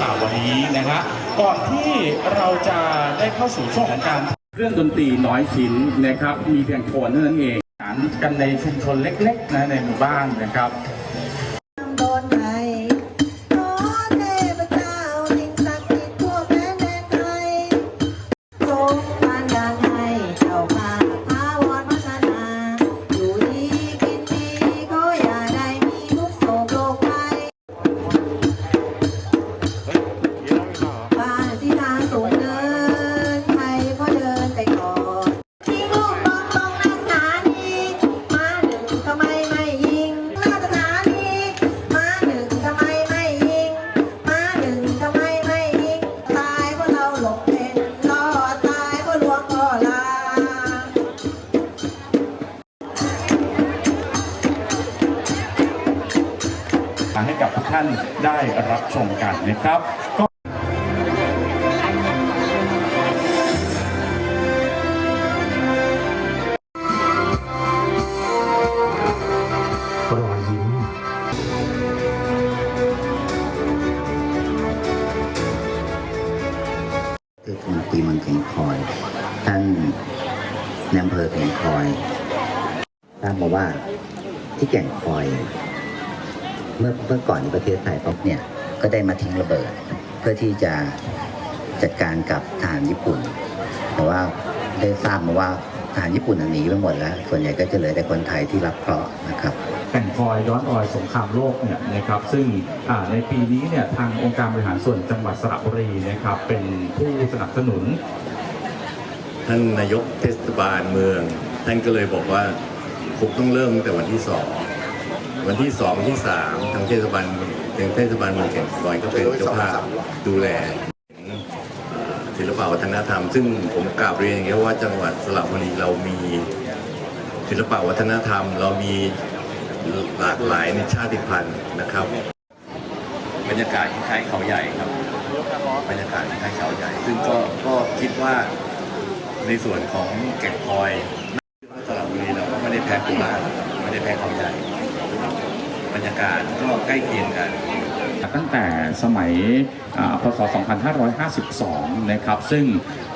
ข่าววันนี้นะฮะก่อนที่เราจะได้เข้าสู่ช่วงของการเครื่องดนตรีน้อยชิ้นนะครับ มีเพียงโทนเท่านั้นเองกันในชุมชนเล็กๆนะในหมู่บ้านนะครับ ให้กับทุกท่านได้รับชมกันนะครับก็รอยยิ้มเทศมนตรีเมืองแก่งคอย ท่านนายอำเภอแก่งคอยทราบมาว่าที่แก่งคอย เมื่อเมื่อก่อนในประเทศไทยป๊บเนี่ยก็ได้มาทิ้งระเบิด เพื่อที่จะจัดการกับทหารญี่ปุ่น แต่ว่าได้ทราบมาว่าทหารญี่ปุ่นน่ะหนีไปหมดแล้ว ส่วนใหญ่ก็จะเหลือแต่คนไทยที่รับเคราะห์นะครับแก่งคอยย้อนรอยสงครามโลกเนี่ยนะครับซึ่งอ่าในปีนี้เนี่ยทางองค์การบริหารส่วนจังหวัดสระบุรีนะครับเป็นผู้สนับสนุน ท่านนายกเทศบาลเมือง ท่านก็เลยบอกว่าคงต้องเริ่มตั้งแต่วันที่สอง วันที่สองที่สามทางเทศบาลทางเทศบาลเมืองแก่งคอยก็เป็นเจ้าภาพดูแลศิลปวัฒนธรรม ซึ่งผมกราบเรียนอย่างนี้ว่าจังหวัดสระบุรีเรามีศิลปวัฒนธรรม เรามีหลากหลายในชาติพันธุ์นะครับ บรรยากาศคล้ายเขาใหญ่ครับ บรรยากาศคล้ายเขาใหญ่ ซึ่งก็ก็คิดว่าในส่วนของแก่งคอยสระบุรีเราก็ไม่ได้แพ้โคราไม่ได้แพ้เขาใหญ่ บรรยากาศก็ใกล้เคียงกัน ตั้งแต่สมัยพศ 2552 นะครับ ซึ่ง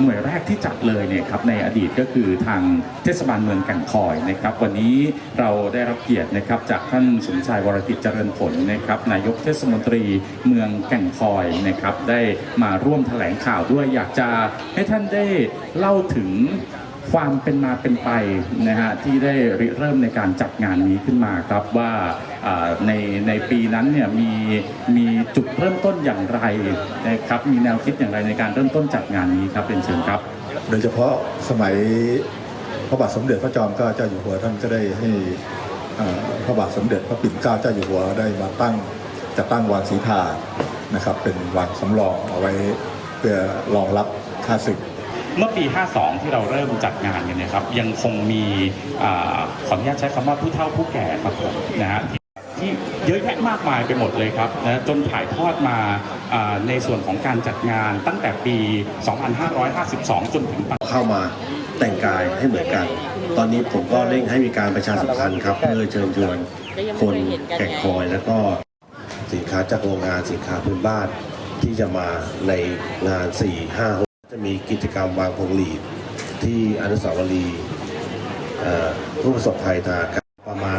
หน่วยแรกที่จัดเลยเนี่ยครับในอดีตก็คือทางเทศบาลเมืองแก่งคอยนะครับ วันนี้เราได้รับเกียรตินะครับจากท่านสมชายวรกิจเจริญผลนะครับนายกเทศมนตรีเมืองแก่งคอยนะครับ ได้มาร่วมแถลงข่าวด้วยอยากจะให้ท่านได้เล่าถึง ความเป็นมาเป็นไปนะฮะที่ได้ริเริ่มในการจัดงานนี้ขึ้นมาครับว่าในในปีนั้นเนี่ยมีมีจุดเริ่มต้นอย่างไรนะครับมีแนวคิดอย่างไรในการเริ่มต้นจัดงานนี้ครับเป็นเชิญครับ โดยเฉพาะสมัยพระบาทสมเด็จพระจอมเกล้าเจ้าอยู่หัวท่านก็ได้ให้พระบาทสมเด็จพระปิ่นเกล้าเจ้าอยู่หัวได้มาตั้งจะตั้งวางศรีทานะครับเป็นวางสำรองเอาไว้เพื่อรองรับค่าศึก เมื่อปี 52 ที่เราเริ่มจัดงานกันเนะครับยังคงมีอขออนุญาตใช้คำว่าผู้เฒ่าผู้แก่ครับผมนะฮะที่เยอะแยะมากมายไปหมดเลยครับนะจนถ่ายทอดมาในส่วนของการจัดงานตั้งแต่ปี 2552 จนถึงปัจจุบันเข้ามาแต่งกายให้เหมือนกัน ตอนนี้ผมก็เร่งให้มีการประชาสัมพันธ์ครับ เพื่อเชิญชวนคนแก่งคอยแล้วก็สินค้าจากโรงงานสินค้าพื้นบ้านที่จะมาในงาน 4 5 6 จะมีกิจกรรมวางพวงหลีดที่อนุสาวรีย์เอ่อผู้ประสบภัยทางอากาศประมาณ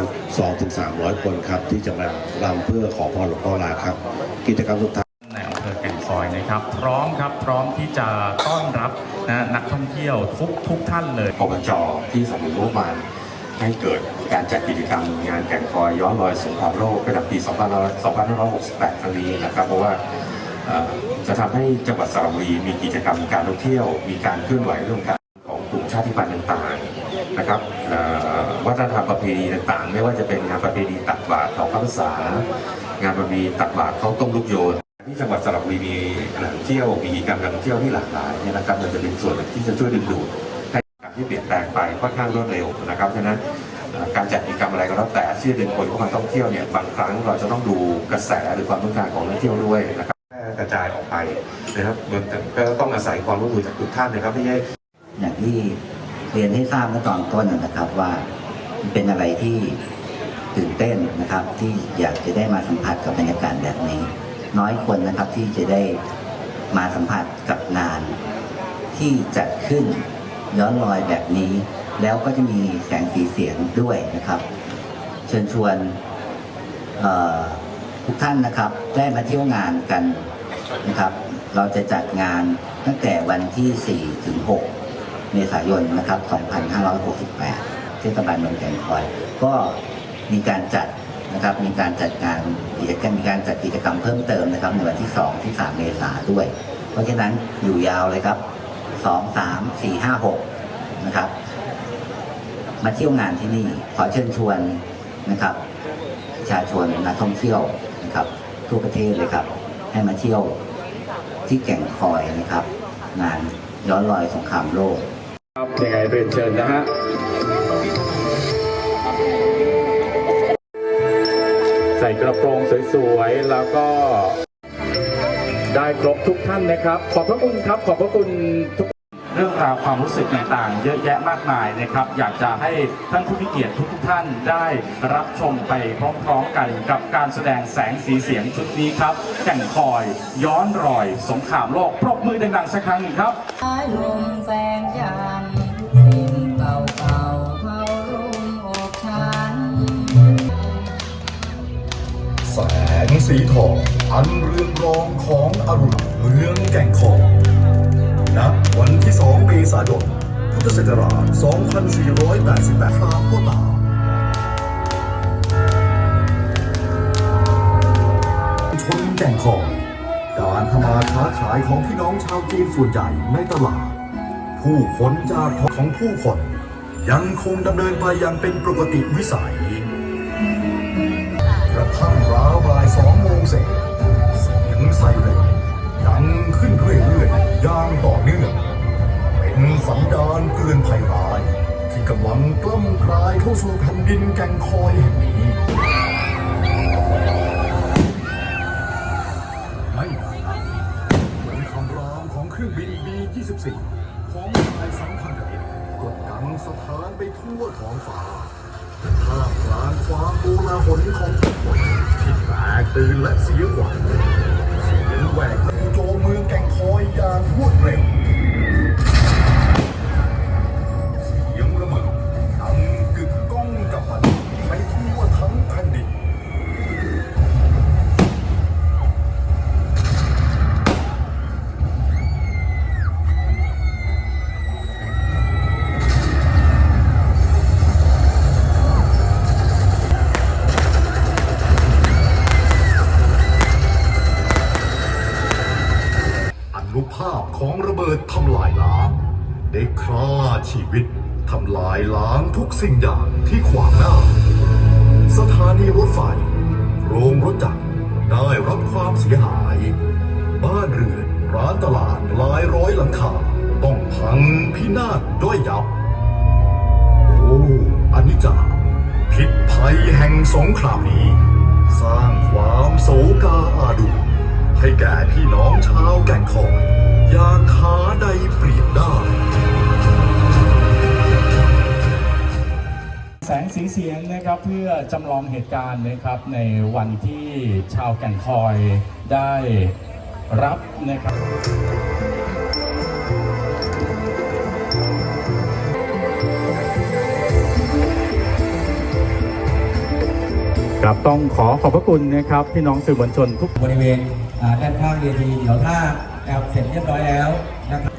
2-300 คนครับ ที่จะมารำเพื่อขอพรหลวงพ่อลาครับ กิจกรรมสุดท้ายในอำเภอแก่งคอยนะครับ พร้อมครับพร้อมที่จะต้อนรับนะนักท่องเที่ยวทุกทุกท่านเลยอบจที่สนับสนุนงบประมาณให้เกิดการจัดกิจกรรมงานแก่งคอยย้อนรอยสงครามโลกประจำปี 2568 ครั้งนี้นะครับ เพราะว่าเอ่อ จะทำให้จังหวัดสระบุรีมีกิจกรรมการท่องเที่ยว มีการเคลื่อนไหวเรื่องการของกลุ่มชาติพันธุ์ต่างๆนะครับวัฒนธรรมประเพณีต่างๆ ไม่ว่าจะเป็นงานประเพณีตักบาตรของพระภาษางานประเพณีตักบาตรข้าวต้มลูกโยนที่จังหวัดสระบุรีมีแหล่งเที่ยวมีกิจกรรมการท่องเที่ยวที่หลากหลายเนี่ยนะครับมันจะเป็นส่วนหนึ่งที่จะช่วยดึงดูดให้การที่เปลี่ยนแปลงไปค่อนข้างรวดเร็วนะครับฉะนั้นการจัดกิจกรรมอะไรก็แล้วแต่ที่จะดึงคนเข้ามาท่องเที่ยวเนี่ยบางครั้งเราจะต้องดูกระแสหรือความต้องการของนักท่องเที่ยวด้วยนะครับ ร่กระจายออกไปนะครับก็ต้องอาศัยความร่วมมือจากทุกท่านนะครับไม่ใช่อย่างที่เรียนให้ทราบเมื่อตอนต้นนะครับว่าเป็นอะไรที่ตื่นเต้นนะครับที่อยากจะได้มาสัมผัสกับบรรยากาศแบบนี้ น้อยคนนะครับที่จะได้มาสัมผัสกับงาน ที่จัดขึ้นย้อนรอยแบบนี้ แล้วก็จะมีแสงสีเสียงด้วยนะครับ เชิญชวนทุกท่านนะครับได้มาเที่ยวงานกัน นะครับ เราจะจัดงานตั้งแต่วันที่ 4 ถึง 6 เมษายนนะครับ 2568 เทศบาลเมืองแก่งคอย ก็มีการจัดนะครับ มีการจัดงานกิจกรรมมีการจัดกิจกรรมเพิ่มเติมนะครับ ในวันที่ 2 ที่ 3 เมษาด้วย เพราะฉะนั้นอยู่ยาวเลยครับ 2 3 4 5 6 นะครับ มาเที่ยวงานที่นี่ ขอเชิญชวนนะครับประชาชนนักท่องเที่ยวนะครับทั่วประเทศเลยครับ ให้มาเที่ยว ที่แก่งคอยนะครับ งานย้อนรอยสงครามโลกครับยังไงเรียนเชิญนะฮะใส่กระโปรงสวยๆ แล้วก็ได้ครบทุกท่านนะครับ ขอบพระคุณครับ ขอบพระคุณทุก เรื่องราวความรู้สึกต่างๆ เยอะแยะมากมายนะครับ อยากจะให้ท่านผู้มีเกียรติทุกๆท่านได้รับชมไปพร้อมๆกันกับการแสดงแสงสีเสียงชุดนี้ครับแก่งคอยย้อนรอย สงครามโลกปรบมือดังๆสักครั้งหนึ่งครับลมแสงจันทร์สิ่งเก่าเก่าๆเขารุมอกฉันแสงสีทองอันเรืองรองของอรุณเมืองแก่งคอย ณวันที่ 2 เมษายน พุทธศักราช 2488ครามก็ตามชนแก่งคอยการทำมาค้าขายของพี่น้องชาวจีนส่วนใหญ่ในตลาด ผู้คนจากท้องของผู้คน ยังคงดำเนินไปอยังเป็นปกติวิสัยกระทั่งราวบ่ายสองโมงเสร็ สัญญาณเตือนภัยร้าย ที่กำลังกล้ำกลายเข้าสู่แผ่นดินแก่งคอยแห่งนี้ไม่นานเหมือนคำรามของเครื่องบิน B-24 ของนายสังพันธ์กับกดดังสถานไปทั่วท้องฟ้าท่ามกลางความโกลาหลของทุกคนที่แตกตื่นและเสียขวัญเสียงแหวกโจมเมืองแก่งคอยอย่างรวดเร็ว ชีวิตทำลายล้างทุกสิ่งอย่างที่ขวางหน้า สถานีรถไฟ โรงรถจักรได้รับความเสียหาย บ้านเรือนร้านตลาดหลายร้อยหลังคาต้องพังพินาศด้อยยับ โอ้อันนี้จาพิษภัยแห่งสงครามนี้ สร้างความโศกาอาดู ให้แก่พี่น้องชาวแก่งคอยอย่างหาใดเปรียบได้ แสงสีเสียงนะครับเพื่อจำลองเหตุการณ์นะครับในวันที่ชาวแก่นคอยได้รับนะครับครับต้องขอขอบพระคุณนะครับพี่น้องสื่อมวลชนทุกบริเวณอ่าด้านข้างเวทีเดี๋ยวถ้านะครับเสร็จเรียบร้อยแล้วนะครับ